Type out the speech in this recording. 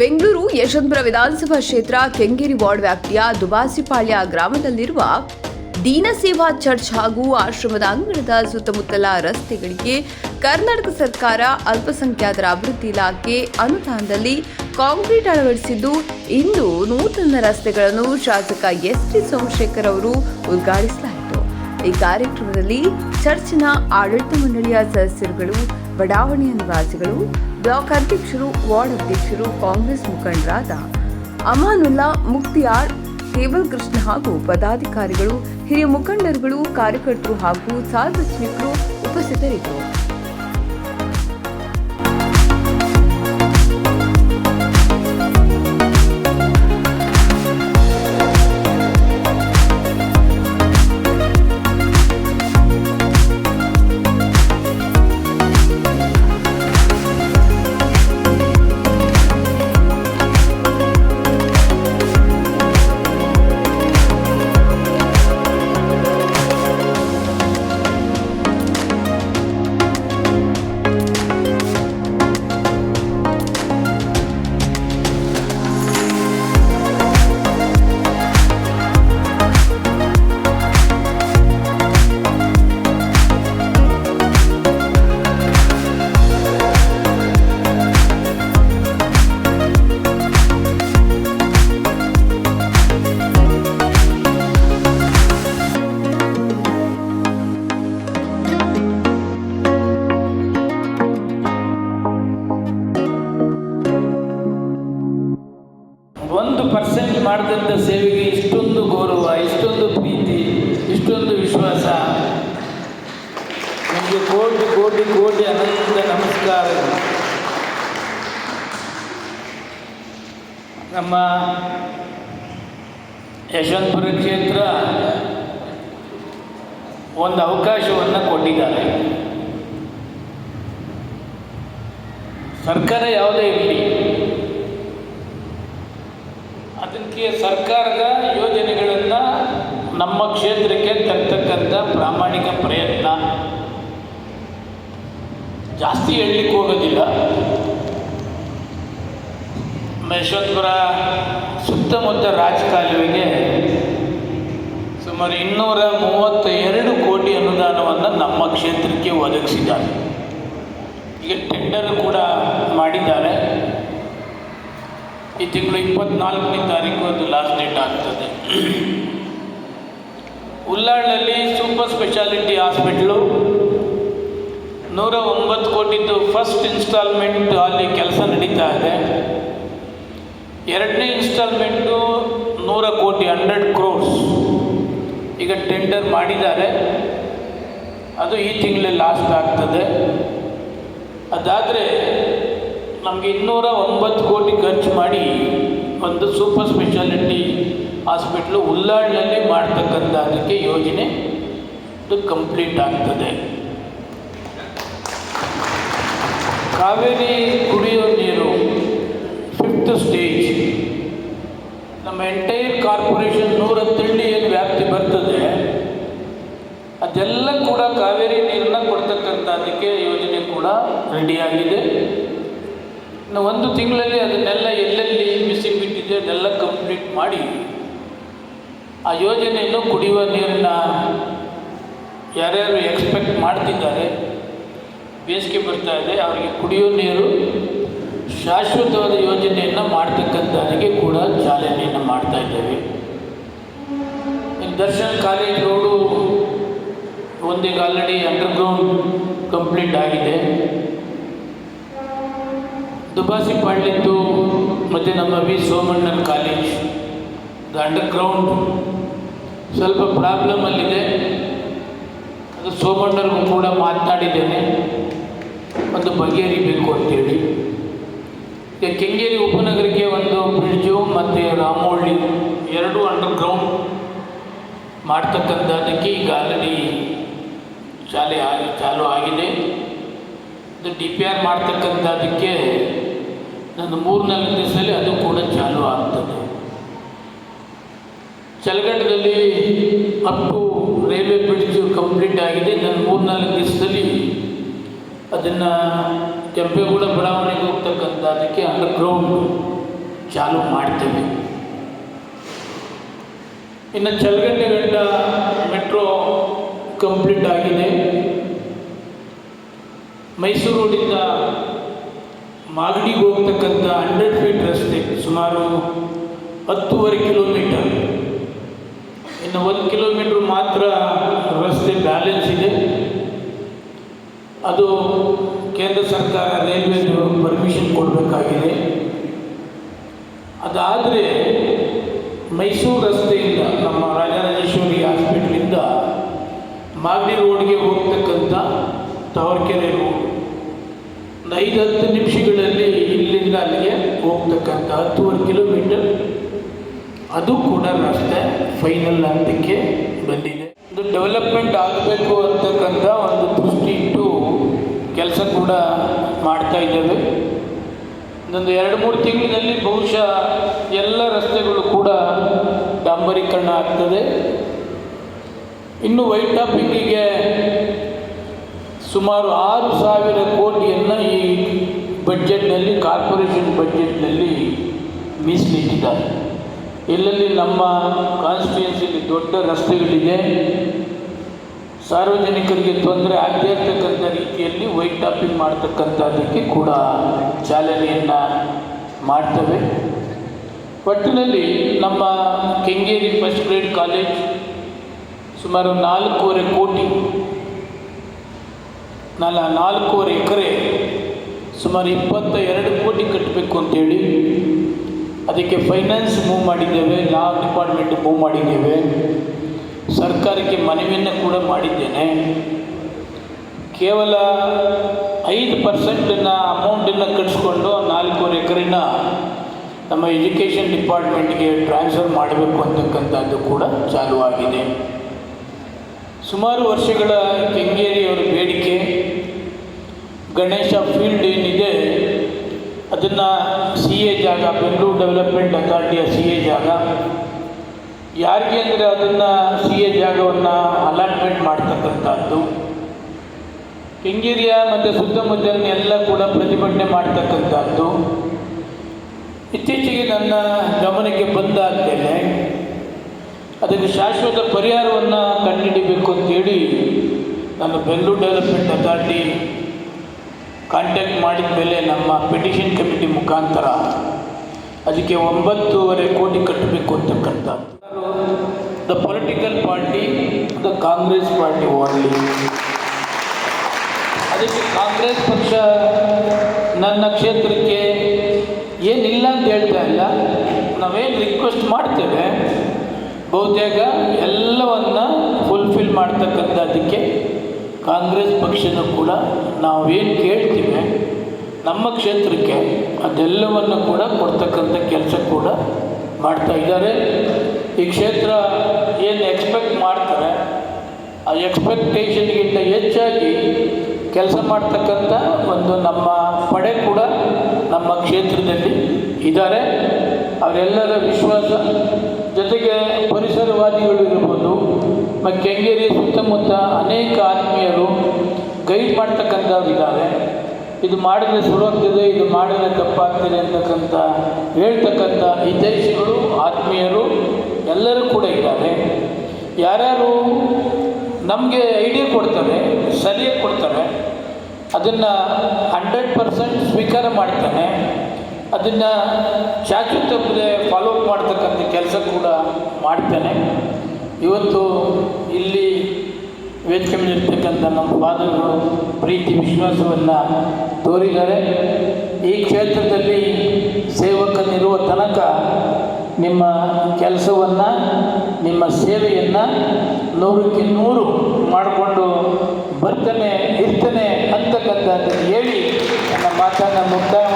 ಬೆಂಗಳೂರು ಯಶವಂತಪುರ ವಿಧಾನಸಭಾ ಕ್ಷೇತ್ರ ಕೆಂಗೇರಿ ವಾರ್ಡ್ ವ್ಯಾಪ್ತಿಯ ದುಬಾಸಿಪಾಳ್ಯ ಗ್ರಾಮದಲ್ಲಿರುವ ದೀನಸೇವಾ ಚರ್ಚ್ ಹಾಗೂ ಆಶ್ರಮದ ಅಂಗಣದ ಸುತ್ತಮುತ್ತಲ ರಸ್ತೆಗಳಿಗೆ ಕರ್ನಾಟಕ ಸರ್ಕಾರ ಅಲ್ಪಸಂಖ್ಯಾತರ ಅಭಿವೃದ್ಧಿ ಇಲಾಖೆ ಅನುದಾನದಲ್ಲಿ ಕಾಂಕ್ರೀಟ್ ಅಳವಡಿಸಿದ್ದು, ಇಂದು ನೂತನ ರಸ್ತೆಗಳನ್ನು ಶಾಸಕ ಎಸ್ ಟಿ ಸೋಮಶೇಖರ್ ಅವರು ಉದ್ಘಾಟಿಸಲಾಯಿತು. ಈ ಕಾರ್ಯಕ್ರಮದಲ್ಲಿ ಚರ್ಚಿನ ಆಡಳಿತ ಮಂಡಳಿಯ ಸದಸ್ಯರುಗಳು, ಬಡಾವಣೆಯ ನಿವಾಸಿಗಳು ಬ್ಲಾಕ್ ಅಧ್ಯಕ್ಷರು, ವಾರ್ಡ್ ಅಧ್ಯಕ್ಷರು, ಕಾಂಗ್ರೆಸ್ ಮುಖಂಡರಾದ ಅಮಾನುಲ್ಲಾ, ಮುಕ್ತಿಯಾರ್ ಕೇವಲ್ ಕೃಷ್ಣ ಹಾಗೂ ಪದಾಧಿಕಾರಿಗಳು, ಹಿರಿಯ ಮುಖಂಡರುಗಳು, ಕಾರ್ಯಕರ್ತರು ಹಾಗೂ ಸಾರ್ವಜನಿಕರು ಉಪಸ್ಥಿತರಿದ್ದರು. ಒಂದು ಪರ್ಸೆಂಟ್ ಮಾಡಿದಂಥ ಸೇವೆಗೆ ಇಷ್ಟೊಂದು ಗೌರವ, ಇಷ್ಟೊಂದು ಪ್ರೀತಿ, ಇಷ್ಟೊಂದು ವಿಶ್ವಾಸ. ನಿಮಗೆ ಕೋಟಿ ಕೋಟಿ ಕೋಟಿ ಅನಂತ ನಮಸ್ಕಾರ. ನಮ್ಮ ಯಶವಂತಪುರ ಕ್ಷೇತ್ರ ಒಂದು ಅವಕಾಶವನ್ನು ಕೊಟ್ಟಿದ್ದಾರೆ. ಸರ್ಕಾರ ಯಾವುದೇ ಇರಲಿ ಅದಕ್ಕೆ ಸರ್ಕಾರದ ಯೋಜನೆಗಳನ್ನು ನಮ್ಮ ಕ್ಷೇತ್ರಕ್ಕೆ ತರ್ತಕ್ಕಂಥ ಪ್ರಾಮಾಣಿಕ ಪ್ರಯತ್ನ. ಜಾಸ್ತಿ ಹೇಳಲಿಕ್ಕೆ ಹೋಗೋದಿಲ್ಲ. ಮಹೇಶ್ವರಪುರ ಸುತ್ತಮುತ್ತ ರಾಜಕಾಲುವೆಗೆ ಸುಮಾರು ಇನ್ನೂರ ಮೂವತ್ತ ಎರಡು ಕೋಟಿ ಅನುದಾನವನ್ನು ನಮ್ಮ ಕ್ಷೇತ್ರಕ್ಕೆ ಒದಗಿಸಿದ್ದಾರೆ. ಈಗ ಟೆಂಡರ್ ಕೂಡ ಮಾಡಿದ್ದಾರೆ. ಈ ತಿಂಗಳು ಇಪ್ಪತ್ನಾಲ್ಕನೇ ತಾರೀಕು ಅದು ಲಾಸ್ಟ್ ಡೇಟ್ ಆಗ್ತದೆ. ಉಲ್ಲಾಳಲ್ಲಿ ಸೂಪರ್ ಸ್ಪೆಷಾಲಿಟಿ ಹಾಸ್ಪಿಟ್ಲು ನೂರ ಒಂಬತ್ತು ಕೋಟಿದ್ದು ಫಸ್ಟ್ ಇನ್ಸ್ಟಾಲ್ಮೆಂಟ್ ಅಲ್ಲಿ ಕೆಲಸ ನಡೀತಾ ಇದೆ. ಎರಡನೇ ಇನ್ಸ್ಟಾಲ್ಮೆಂಟು ನೂರ ಕೋಟಿ ಹಂಡ್ರೆಡ್ ಕ್ರೋರ್ಸ್ ಈಗ ಟೆಂಡರ್ ಮಾಡಿದ್ದಾರೆ. ಅದು ಈ ತಿಂಗಳೇ ಲಾಸ್ಟ್ ಆಗ್ತದೆ. ಅದಾದರೆ ನಮಗೆ ಇನ್ನೂರ ಒಂಬತ್ತು ಕೋಟಿ ಖರ್ಚು ಮಾಡಿ ಒಂದು ಸೂಪರ್ ಸ್ಪೆಷಾಲಿಟಿ ಹಾಸ್ಪಿಟ್ಲು ಉಲ್ಲಾಳ್ನಲ್ಲಿ ಮಾಡ್ತಕ್ಕಂಥ ಅದಕ್ಕೆ ಯೋಜನೆ ಕಂಪ್ಲೀಟ್ ಆಗ್ತದೆ. ಕಾವೇರಿ ಕುಡಿಯೋ ನೀರು ಫಿಫ್ತ್ ಸ್ಟೇಜ್. ನಮ್ಮ ಎಂಟೈರ್ ಕಾರ್ಪೊರೇಷನ್ ನೂರ ಏನು ವ್ಯಾಪ್ತಿ ಬರ್ತದೆ. ಅದೆಲ್ಲ ಕೂಡ ಕಾವೇರಿ ನೀರನ್ನ ಕೊಡ್ತಕ್ಕಂಥ ಅದಕ್ಕೆ ಯೋಜನೆ ಕೂಡ ರೆಡಿಯಾಗಿದೆ ಇನ್ನು ಒಂದು ತಿಂಗಳಲ್ಲಿ ಅದನ್ನೆಲ್ಲ ಎಲ್ಲೆಲ್ಲಿ ಮಿಸ್ಸಿಂಗ್ ಬಿಟ್ಟಿದೆ ಅದೆಲ್ಲ ಕಂಪ್ಲೀಟ್ ಮಾಡಿ ಆ ಯೋಜನೆಯನ್ನು ಕುಡಿಯುವ ನೀರನ್ನ ಯಾರ್ಯಾರು ಎಕ್ಸ್ಪೆಕ್ಟ್ ಮಾಡ್ತಿದ್ದಾರೆ, ಬೇಸಿಗೆ ಬರ್ತಾ ಇದೆ, ಅವರಿಗೆ ಕುಡಿಯೋ ನೀರು ಶಾಶ್ವತವಾದ ಯೋಜನೆಯನ್ನು ಮಾಡ್ತಕ್ಕಂಥವರಿಗೆ ಕೂಡ ಚಾಲನೆಯನ್ನು ಮಾಡ್ತಾ ಇದ್ದೇವೆ. ದರ್ಶನ್ ಕಾಲೇಜ್ ರೋಡು ಒಂದೀಗ ಆಲ್ರೆಡಿ ಅಂಡರ್ಗ್ರೌಂಡ್ ಕಂಪ್ಲೀಟ್ ಆಗಿದೆ. ದುಬಾಸಿ ಪಾಳ್ಯದ್ದು ಮತ್ತು ನಮ್ಮ ವಿ ಸೋಮಣ್ಣನ ಕಾಲೇಜ್ ಅಂಡರ್ ಅಂಡರ್ಗ್ರೌಂಡ್ ಸ್ವಲ್ಪ ಪ್ರಾಬ್ಲಮಲ್ಲಿದೆ ಅದು ಸೋಮಣ್ಣರಿಗೂ ಕೂಡ ಮಾತನಾಡಿದ್ದೇನೆ ಒಂದು ಬಗೆಹರಿಬೇಕು ಅಂತೇಳಿ. ಈಗ ಕೆಂಗೇರಿ ಉಪನಗರಕ್ಕೆ ಒಂದು ಬ್ರಿಡ್ಜು ಮತ್ತು ರಾಮೋಳ್ಳಿ ಎರಡೂ ಅಂಡರ್ಗ್ರೌಂಡ್ ಮಾಡ್ತಕ್ಕಂಥದ್ದಕ್ಕೆ ಈಗ ಆಲ್ರೆಡಿ ಶಾಲೆ ಆಗಿ, ಚಾಲು ಆಗಿದೆ. ಅದು ಡಿ ಪಿ ಆರ್ ಮಾಡ್ತಕ್ಕಂಥದ್ದಕ್ಕೆ ನಾನು ಮೂರ್ನಾಲ್ಕು ದಿವಸದಲ್ಲಿ ಅದು ಕೂಡ ಚಾಲು ಆಗ್ತದೆ. ಚಲಗಟ್ಟದಲ್ಲಿ up to railway bridge complete ಆಗಿದೆ. ನಾನು ಮೂರ್ನಾಲ್ಕು ದಿವಸದಲ್ಲಿ ಅದನ್ನು ಕೆಂಪೇಗೌಡ ಬಡಾವಣೆಗೆ ಹೋಗ್ತಕ್ಕಂಥ ಅದಕ್ಕೆ ಅಂಡರ್ಗ್ರೌಂಡ್ ಚಾಲು ಮಾಡ್ತೇವೆ. ಇನ್ನು ಚಲಗಟ್ಟೆಗಂಡ ಮೆಟ್ರೋ ಕಂಪ್ಲೀಟ್ ಆಗಿದೆ. ಮೈಸೂರು ರೋಡಿಂದ ಮಾಗಡಿಗೆ ಹೋಗ್ತಕ್ಕಂಥ ಹಂಡ್ರೆಡ್ ಫೀಟ್ ರಸ್ತೆ ಸುಮಾರು ಹತ್ತೂವರೆ ಕಿಲೋಮೀಟರ್. ಇನ್ನು ಒಂದು ಕಿಲೋಮೀಟ್ರ್ ಮಾತ್ರ ರಸ್ತೆ ಬ್ಯಾಲೆನ್ಸ್ ಇದೆ. ಅದು ಕೇಂದ್ರ ಸರ್ಕಾರ ರೈಲ್ವೆ ಪರ್ಮಿಷನ್ ಕೊಡಬೇಕಾಗಿದೆ. ಅದಾದರೆ ಮೈಸೂರು ರಸ್ತೆಯಿಂದ ನಮ್ಮ ರಾಜರಾಜೇಶ್ವರಿ ಹಾಸ್ಪಿಟ್ಲಿಂದ ಮಾಗಡಿ ರೋಡ್ಗೆ ಹೋಗ್ತಕ್ಕಂಥ ತವರ್ಕೆರೆ ರೋಡ್ ಐದು ಹತ್ತು ನಿಮಿಷಗಳಲ್ಲಿ ಇಲ್ಲಿಂದ ಅಲ್ಲಿಗೆ ಹೋಗ್ತಕ್ಕಂಥ ಹತ್ತುವರೆ ಕಿಲೋಮೀಟರ್. ಅದು ಕೂಡ ರಸ್ತೆ ಫೈನಲ್ ಹಂತಕ್ಕೆ ಬಂದಿದೆ. ಇದು ಡೆವಲಪ್ಮೆಂಟ್ ಆಗಬೇಕು ಅಂತಕ್ಕಂಥ ಒಂದು ದೃಷ್ಟಿ ಇಟ್ಟು ಕೆಲಸ ಕೂಡ ಮಾಡ್ತಾ ಇದ್ದೇವೆ. ಇನ್ನೊಂದು ಎರಡು ಮೂರು ತಿಂಗಳಿನಲ್ಲಿ ಬಹುಶಃ ಎಲ್ಲ ರಸ್ತೆಗಳು ಕೂಡ ಡಾಂಬರೀಕರಣ ಆಗ್ತದೆ. ಇನ್ನು ವೈಟ್ ಟಾಪಿಂಗಿಗೆ ಸುಮಾರು ಆರು ಸಾವಿರ ಕೋಟಿಯನ್ನು ಈ ಬಜೆಟ್ನಲ್ಲಿ ಕಾರ್ಪೊರೇಷನ್ ಬಜೆಟ್ನಲ್ಲಿ ಮೀಸಲಿಟ್ಟಿದ್ದಾರೆ. ಎಲ್ಲೆಲ್ಲಿ ನಮ್ಮ ಕಾನ್ಸ್ಟಿಟ್ಯೂನ್ಸಿಲಿ ದೊಡ್ಡ ರಸ್ತೆಗಳಿದೆ, ಸಾರ್ವಜನಿಕರಿಗೆ ತೊಂದರೆ ಆಗದೇ ಇರತಕ್ಕಂಥ ರೀತಿಯಲ್ಲಿ ವೈಟ್ ಟಾಪಿಂಗ್ ಮಾಡ್ತಕ್ಕಂಥದ್ದಕ್ಕೆ ಕೂಡ ಚಾಲನೆಯನ್ನು ಮಾಡ್ತೇವೆ. ಒಟ್ಟಿನಲ್ಲಿ ನಮ್ಮ ಕೆಂಗೇರಿ ಫಸ್ಟ್ ಗ್ರೇಡ್ ಕಾಲೇಜ್ ಸುಮಾರು ನಾಲ್ಕೂವರೆ ಕೋಟಿ ನಾಲ ನಾಲ್ಕೂವರೆ ಎಕರೆ ಸುಮಾರು ಇಪ್ಪತ್ತ ಎರಡು ಕೋಟಿ ಕಟ್ಟಬೇಕು ಅಂತೇಳಿ ಅದಕ್ಕೆ ಫೈನಾನ್ಸ್ ಮೂವ್ ಮಾಡಿದ್ದೇವೆ ಲಾ ಡಿಪಾರ್ಟ್ಮೆಂಟ್ ಮೂವ್ ಮಾಡಿದ್ದೇವೆ. ಸರ್ಕಾರಕ್ಕೆ ಮನವಿಯನ್ನು ಕೂಡ ಮಾಡಿದ್ದೇನೆ. ಕೇವಲ ಐದು ಪರ್ಸೆಂಟನ್ನು ಅಮೌಂಟನ್ನು ಕಟ್ಸ್ಕೊಂಡು ನಾಲ್ಕೂವರೆ ಎಕರೆನ ನಮ್ಮ ಎಜುಕೇಷನ್ ಡಿಪಾರ್ಟ್ಮೆಂಟ್ಗೆ ಟ್ರಾನ್ಸ್ಫರ್ ಮಾಡಬೇಕು ಅಂತಕ್ಕಂಥದ್ದು ಕೂಡ ಚಾಲುವಾಗಿದೆ. ಸುಮಾರು ವರ್ಷಗಳ ಬೇಡಿಕೆ ಗಣೇಶ ಫೀಲ್ಡ್ ಏನಿದೆ, ಅದನ್ನು ಸಿ ಎ ಜಾಗ ಬೆಂಗಳೂರು ಡೆವಲಪ್ಮೆಂಟ್ ಅಥಾರಿಟಿಯ ಸಿ ಎ ಜಾಗ. ಯಾರಿಗೆ ಅಂದರೆ ಅದನ್ನು ಸಿ ಎ ಜಾಗವನ್ನು ಅಲಾಟ್ಮೆಂಟ್ ಮಾಡ್ತಕ್ಕಂಥದ್ದು. ಕೆಂಗೇರಿಯ ಮತ್ತು ಸುತ್ತಮುತ್ತಲಿನ ಎಲ್ಲ ಕೂಡ ಪ್ರತಿಭಟನೆ ಮಾಡ್ತಕ್ಕಂಥದ್ದು. ಇತ್ತೀಚೆಗೆ ನನ್ನ ಗಮನಕ್ಕೆ ಬಂದಾದಮೇಲೆ ಅದಕ್ಕೆ ಶಾಶ್ವತ ಪರಿಹಾರವನ್ನು ಕಂಡುಹಿಡಿಬೇಕು ಅಂತೇಳಿ ನಾನು ಬೆಂಗಳೂರು ಡೆವಲಪ್ಮೆಂಟ್ ಅಥಾರಿಟಿ ಕಾಂಟ್ಯಾಕ್ಟ್ ಮಾಡಿದ ಮೇಲೆ ನಮ್ಮ ಪಿಟಿಷನ್ ಕಮಿಟಿ ಮುಖಾಂತರ ಅದಕ್ಕೆ ಒಂಬತ್ತೂವರೆ ಕೋಟಿ ಕಟ್ಟಬೇಕು ಅಂತಕ್ಕಂಥ. The political party the Congress party only ಅದಕ್ಕೆ ಕಾಂಗ್ರೆಸ್ ಪಕ್ಷ ನನ್ನ ಕ್ಷೇತ್ರಕ್ಕೆ ಏನಿಲ್ಲ ಅಂತ ಹೇಳ್ತಾ ಇಲ್ಲ. ನಾವೇನು ರಿಕ್ವೆಸ್ಟ್ ಮಾಡ್ತೇವೆ. ಬಹುತೇಕ ಎಲ್ಲವನ್ನು ಫುಲ್ಫಿಲ್ ಮಾಡ್ತಕ್ಕಂಥದ್ದಕ್ಕೆ ಕಾಂಗ್ರೆಸ್ ಪಕ್ಷನೂ ಕೂಡ ನಾವೇನು ಕೇಳ್ತೀವಿ, ನಮ್ಮ ಕ್ಷೇತ್ರಕ್ಕೆ ಅದೆಲ್ಲವನ್ನು ಕೂಡ ಕೊಡ್ತಕ್ಕಂಥ ಕೆಲಸ ಕೂಡ ಮಾಡ್ತಾ ಇದ್ದಾರೆ. ಈ ಕ್ಷೇತ್ರ ಏನು ಎಕ್ಸ್ಪೆಕ್ಟ್ ಮಾಡ್ತಾರೆ, ಆ ಎಕ್ಸ್ಪೆಕ್ಟೇಷನ್ಗಿಂತ ಹೆಚ್ಚಾಗಿ ಕೆಲಸ ಮಾಡ್ತಕ್ಕಂಥ ಒಂದು ನಮ್ಮ ಪಡೆ ಕೂಡ ನಮ್ಮ ಕ್ಷೇತ್ರದಲ್ಲಿ ಇದ್ದಾರೆ. ಅವರೆಲ್ಲರ ವಿಶ್ವಾಸ ಜೊತೆಗೆ ಪರಿಸರವಾದಿಗಳು ಇರ್ಬೋದು ಮತ್ತು ಕೆಂಗೇರಿ ಸುತ್ತಮುತ್ತ ಅನೇಕ ಆತ್ಮೀಯರು ಗೈಡ್ ಮಾಡ್ತಕ್ಕಂಥವ್ರು ಇದ್ದಾರೆ. ಇದು ಮಾಡಿದ್ರೆ ಸುರೋಗ್ತದೆ ಇದು ಮಾಡಿದ್ರೆ ತಪ್ಪಾಗ್ತದೆ ಅಂತಕ್ಕಂಥ ಹೇಳ್ತಕ್ಕಂಥ ಹಿತೈಷಿಗಳು, ಆತ್ಮೀಯರು ಎಲ್ಲರೂ ಕೂಡ ಇದ್ದಾರೆ. ಯಾರ್ಯಾರು ನಮಗೆ ಐಡಿಯಾ ಕೊಡ್ತಾರೆ, ಸಲಹೆ ಕೊಡ್ತಾರೆ, ಅದನ್ನು ಹಂಡ್ರೆಡ್ ಪರ್ಸೆಂಟ್ ಸ್ವೀಕಾರ ಮಾಡ್ತಾನೆ, ಅದನ್ನು ಚಾಚು ತಪ್ಪದೆ ಫಾಲೋ ಅಪ್ ಮಾಡ್ತಕ್ಕಂಥ ಕೆಲಸ ಕೂಡ ಮಾಡ್ತಾನೆ. ಇವತ್ತು ಇಲ್ಲಿ ವೇದಿಕೆ ಮೇಲೆ ಇರ್ತಕ್ಕಂಥ ನಮ್ಮ ಫಾದರ್ಗಳು ಪ್ರೀತಿ, ವಿಶ್ವಾಸವನ್ನು ತೋರಿದ್ದಾರೆ. ಈ ಕ್ಷೇತ್ರದಲ್ಲಿ ಸೇವಕನಿರುವ ತನಕ ನಿಮ್ಮ ಕೆಲಸವನ್ನು, ನಿಮ್ಮ ಸೇವೆಯನ್ನು ನೂರಕ್ಕೆ ನೂರು ಮಾಡಿಕೊಂಡು ಬರ್ತಾನೆ, ಇರ್ತಾನೆ ಅಂತಕ್ಕಂಥದ್ದನ್ನು ಹೇಳಿ ನನ್ನ ಮಾತನ್ನು ಮುಕ್ತಾಯ